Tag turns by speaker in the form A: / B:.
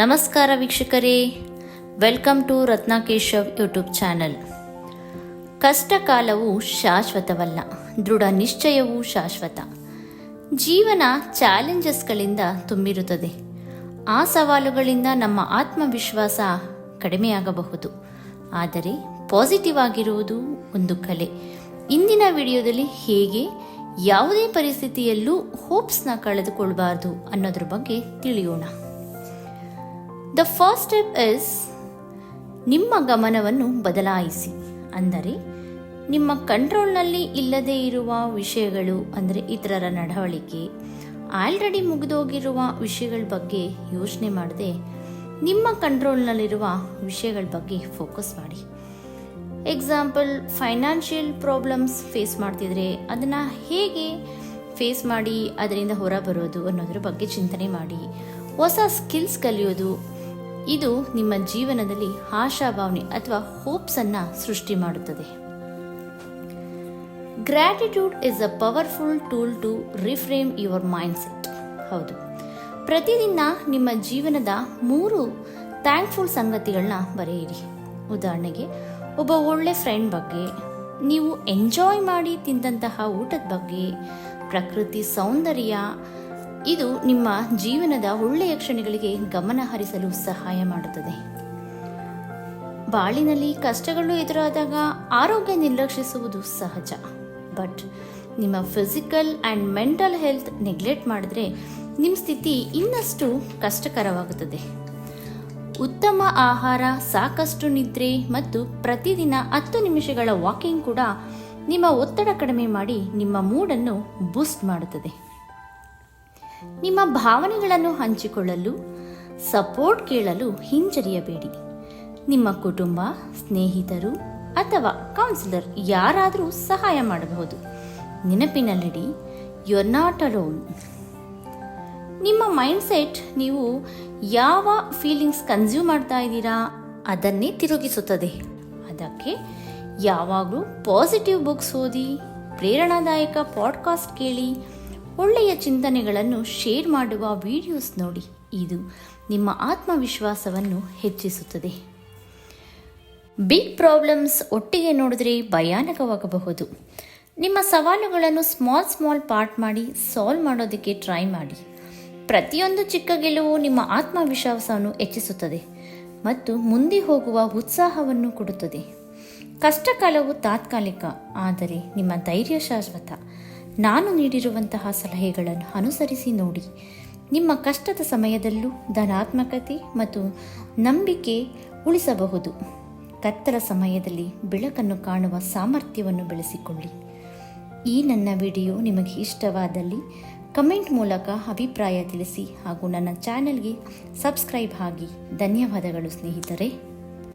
A: ನಮಸ್ಕಾರ ವೀಕ್ಷಕರೇ. Welcome to Ratnakeshav YouTube channel ಕಷ್ಟ ಕಾಲವು ಶಾಶ್ವತವಲ್ಲ, ದೃಢ ನಿಶ್ಚಯವೂ ಶಾಶ್ವತ. ಜೀವನ ಚಾಲೆಂಜಸ್ಗಳಿಂದ ತುಂಬಿರುತ್ತದೆ. ಆ ಸವಾಲುಗಳಿಂದ ನಮ್ಮ ಆತ್ಮವಿಶ್ವಾಸ ಕಡಿಮೆಯಾಗಬಹುದು. ಆದರೆ ಪಾಸಿಟಿವ್ ಆಗಿರುವುದು ಒಂದು ಕಲೆ. ಇಂದಿನ ವಿಡಿಯೋದಲ್ಲಿ ಹೇಗೆ, ಯಾವುದೇ ಪರಿಸ್ಥಿತಿಯಲ್ಲೂ ಹೋಪ್ಸ್ನ ಕಳೆದುಕೊಳ್ಬಾರ್ದು ಅನ್ನೋದ್ರ ಬಗ್ಗೆ ತಿಳಿಯೋಣ. ದ ಫಸ್ಟ್ ಸ್ಟೆಪ್ ಇಸ್ ನಿಮ್ಮ ಗಮನವನ್ನು ಬದಲಾಯಿಸಿ. ಅಂದರೆ ನಿಮ್ಮ ಕಂಟ್ರೋಲ್ನಲ್ಲಿ ಇಲ್ಲದೇ ಇರುವ ವಿಷಯಗಳು, ಅಂದರೆ ಇತರರ ನಡವಳಿಕೆ ಆಲ್ರೆಡಿ ಮುಗಿದೋಗಿರುವ ವಿಷಯಗಳ ಬಗ್ಗೆ ಯೋಚನೆ ಮಾಡದೆ ನಿಮ್ಮ ಕಂಟ್ರೋಲ್ನಲ್ಲಿರುವ ವಿಷಯಗಳ ಬಗ್ಗೆ ಫೋಕಸ್ ಮಾಡಿ. ಎಕ್ಸಾಂಪಲ್ ಫೈನಾನ್ಷಿಯಲ್ ಪ್ರಾಬ್ಲಮ್ಸ್ ಫೇಸ್ ಮಾಡ್ತಿದ್ರೆ ಅದನ್ನು ಹೇಗೆ ಫೇಸ್ ಮಾಡಿ, ಅದರಿಂದ ಹೊರ ಬರೋದು ಅನ್ನೋದ್ರ ಬಗ್ಗೆ ಚಿಂತನೆ ಮಾಡಿ. ಹೊಸ ಸ್ಕಿಲ್ಸ್ ಕಲಿಯೋದು ಇದು ನಿಮ್ಮ ಜೀವನದಲ್ಲಿ ಆಶಾಭಾವನೆ ಅಥವಾ ಹೋಪ್ಸನ್ನು ಸೃಷ್ಟಿ ಮಾಡುತ್ತದೆ. Gratitude is a powerful tool to reframe your mindset ಹೌದು. ಪ್ರತಿದಿನ ನಿಮ್ಮ ಜೀವನದ ಮೂರು ಥ್ಯಾಂಕ್ಫುಲ್ ಸಂಗತಿಗಳನ್ನ ಬರೆಯಿರಿ. ಉದಾಹರಣೆಗೆ, ಒಬ್ಬ ಒಳ್ಳೆ ಫ್ರೆಂಡ್ ಬಗ್ಗೆ, ನೀವು ಎಂಜಾಯ್ ಮಾಡಿ ತಿಂದಂತಹ ಊಟದ ಬಗ್ಗೆ, ಪ್ರಕೃತಿ ಸೌಂದರ್ಯ ಇದು ನಿಮ್ಮ ಜೀವನದ ಒಳ್ಳೆಯ ಕ್ಷಣಗಳಿಗೆ ಗಮನ ಹರಿಸಲು ಸಹಾಯ ಮಾಡುತ್ತದೆ. ಬಾಳಿನಲ್ಲಿ ಕಷ್ಟಗಳು ಎದುರಾದಾಗ ಆರೋಗ್ಯ ನಿರ್ಲಕ್ಷಿಸುವುದು ಸಹಜ. ಬಟ್ ನಿಮ್ಮ physical and mental health neglect ಮಾಡಿದ್ರೆ ನಿಮ್ಮ ಸ್ಥಿತಿ ಇನ್ನಷ್ಟು ಕಷ್ಟಕರವಾಗುತ್ತದೆ. ಉತ್ತಮ ಆಹಾರ, ಸಾಕಷ್ಟು ನಿದ್ರೆ ಮತ್ತು ಪ್ರತಿದಿನ ಹತ್ತು ನಿಮಿಷಗಳ ವಾಕಿಂಗ್ ಕೂಡ ನಿಮ್ಮ ಒತ್ತಡ ಕಡಿಮೆ ಮಾಡಿ ನಿಮ್ಮ ಮೂಡನ್ನು ಬೂಸ್ಟ್ ಮಾಡುತ್ತದೆ. ನಿಮ್ಮ ಭಾವನೆಗಳನ್ನು ಹಂಚಿಕೊಳ್ಳಲು ಸಪೋರ್ಟ್ ಕೇಳಲು ಹಿಂಜರಿಯಬೇಡಿ. ನಿಮ್ಮ ಕುಟುಂಬ, ಸ್ನೇಹಿತರು ಅಥವಾ ಕೌನ್ಸಿಲರ್ ಯಾರಾದರೂ ಸಹಾಯ ಮಾಡಬಹುದು. ನೆನಪಿನಲ್ಲಿಡಿ ಯು ಆರ್ ನಾಟ್ ಅಲೋನ್ ನಿಮ್ಮ ಮೈಂಡ್ಸೆಟ್ ನೀವು ಯಾವ ಫೀಲಿಂಗ್ಸ್ ಕನ್ಸ್ಯೂಮ್ ಮಾಡ್ತಾ ಇದ್ದೀರಾ, ಅದನ್ನೇ ತಿರುಗಿಸುತ್ತದೆ. ಅದಕ್ಕೆ ಯಾವಾಗಲೂ ಪಾಸಿಟಿವ್ ಬುಕ್ಸ್ ಓದಿ, ಪ್ರೇರಣಾದಾಯಕ ಪಾಡ್ಕಾಸ್ಟ್ ಕೇಳಿ ಒಳ್ಳೆಯ ಚಿಂತನೆಗಳನ್ನು ಶೇರ್ ಮಾಡುವ ವಿಡಿಯೋಸ್ ನೋಡಿ. ಇದು ನಿಮ್ಮ ಆತ್ಮವಿಶ್ವಾಸವನ್ನು ಹೆಚ್ಚಿಸುತ್ತದೆ. ಬಿಗ್ ಪ್ರಾಬ್ಲಮ್ಸ್ ಒಟ್ಟಿಗೆ ನೋಡಿದ್ರೆ ಭಯಾನಕವಾಗಬಹುದು. ನಿಮ್ಮ ಸವಾಲುಗಳನ್ನು ಸ್ಮಾಲ್ ಸ್ಮಾಲ್ ಪಾರ್ಟ್ ಮಾಡಿ ಸಾಲ್ವ್ ಮಾಡೋದಕ್ಕೆ ಟ್ರೈ ಮಾಡಿ. ಪ್ರತಿಯೊಂದು ಚಿಕ್ಕ ಗೆಲುವು ನಿಮ್ಮ ಆತ್ಮವಿಶ್ವಾಸವನ್ನು ಹೆಚ್ಚಿಸುತ್ತದೆ ಮತ್ತು ಮುಂದೆ ಹೋಗುವ ಉತ್ಸಾಹವನ್ನು ಕೊಡುತ್ತದೆ. ಕಷ್ಟಕಾಲವು ತಾತ್ಕಾಲಿಕ, ಆದರೆ ನಿಮ್ಮ ಧೈರ್ಯ ಶಾಶ್ವತ. ನಾನು ನೀಡಿರುವಂತಹ ಸಲಹೆಗಳನ್ನು ಅನುಸರಿಸಿ ನೋಡಿ. ನಿಮ್ಮ ಕಷ್ಟದ ಸಮಯದಲ್ಲೂ ಧನಾತ್ಮಕತೆ ಮತ್ತು ನಂಬಿಕೆ ಉಳಿಸಬಹುದು. ಕತ್ತಲ ಸಮಯದಲ್ಲಿ ಬೆಳಕನ್ನು ಕಾಣುವ ಸಾಮರ್ಥ್ಯವನ್ನು ಬೆಳೆಸಿಕೊಳ್ಳಿ. ಈ ನನ್ನ ವಿಡಿಯೋ ನಿಮಗೆ ಇಷ್ಟವಾದಲ್ಲಿ ಕಮೆಂಟ್ ಮೂಲಕ ಅಭಿಪ್ರಾಯ ತಿಳಿಸಿ ಹಾಗೂ ನನ್ನ ಚಾನೆಲ್ಗೆ ಸಬ್ಸ್ಕ್ರೈಬ್ ಆಗಿ ಧನ್ಯವಾದಗಳು ಸ್ನೇಹಿತರೆ.